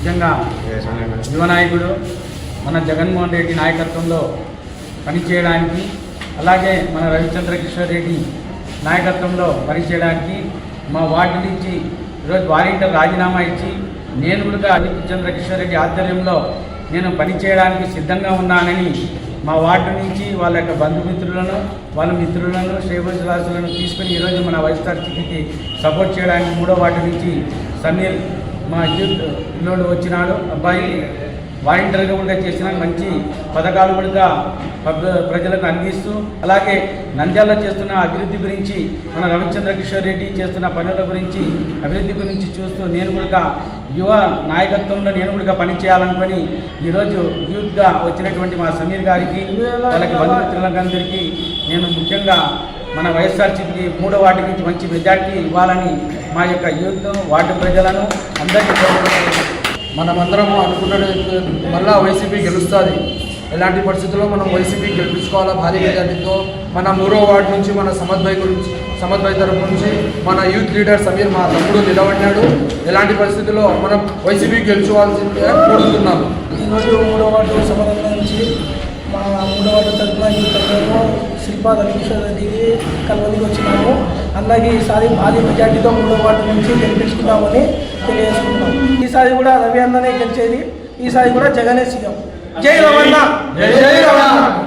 నిజంగా యువ నాయకుడు మన జగన్మోహన్ రెడ్డి నాయకత్వంలో పనిచేయడానికి అలాగే మన రవిచంద్ర కిషోర్ రెడ్డి నాయకత్వంలో పనిచేయడానికి మా వార్డు నుంచి ఈరోజు వారింటర్ రాజీనామా ఇచ్చి నేను కూడా రవిచంద్ర కిషోర్ రెడ్డి ఆధ్వర్యంలో నేను పనిచేయడానికి సిద్ధంగా ఉన్నానని మా వార్డు నుంచి వాళ్ళ యొక్క బంధుమిత్రులను వాళ్ళ మిత్రులను శ్రేభురాసులను తీసుకుని ఈరోజు మన వైఎస్ఆర్ సిపికి సపోర్ట్ చేయడానికి మూడో వార్డు నుంచి సమీర్ మా యూత్ ఇల్లు వచ్చినాడు. అబ్బాయి వాలంటీర్గా కూడా చేసిన మంచి పథకాలు కూడా ప్రజలకు అందిస్తూ అలాగే నంద్యాలలో చేస్తున్న అభివృద్ధి గురించి మన రవిచంద్ర కిషోర్ రెడ్డి చేస్తున్న పనుల గురించి అభివృద్ధి గురించి చూస్తూ నేను కూడా యువ నాయకత్వంలో నేను కూడా పనిచేయాలనుకొని ఈరోజు యూత్గా వచ్చినటువంటి మా సమీర్ గారికి వాళ్ళకి బంధుమిత్రులందరికీ నేను ముఖ్యంగా మన వైఎస్ఆర్సీపీకి మూడో వాటి నుంచి మంచి మెజార్టీ ఇవ్వాలని మా యొక్క యూత్ వార్డు ప్రజలను అందరికీ మనమందరము అనుకున్న మళ్ళా వైసీపీ గెలుస్తుంది. ఎలాంటి పరిస్థితుల్లో మనం వైసీపీ గెలిపించుకోవాలా? భారీ మెజార్టీతో మన మూడో వార్డు నుంచి మన సమద్ గురించి సమద్ తరపు నుంచి మన యూత్ లీడర్ సమీర్ మా తమ్ముడు నిలబడినాడు. ఎలాంటి పరిస్థితుల్లో మనం వైసీపీ గెలుచుకోవాల్సిందే కోరుతున్నాము. ఈరోజు మూడో వార్డు సమాధానం నుంచి మా మూడో వార్డు తరఫున ఈ తరఫున శిల్పా రవికిషోర్ రెడ్డికి కలవలికి వచ్చినాము. అలాగే ఈసారి భారీ మెజార్టీతో మూడో వార్డు నుంచి గెలిపించుకున్నామని తెలియజేసుకుంటున్నాం. ఈసారి కూడా రవి అన్ననే గెలిచేది. ఈసారి కూడా జగనే సీఎం. జై రవణ. జై రవణ.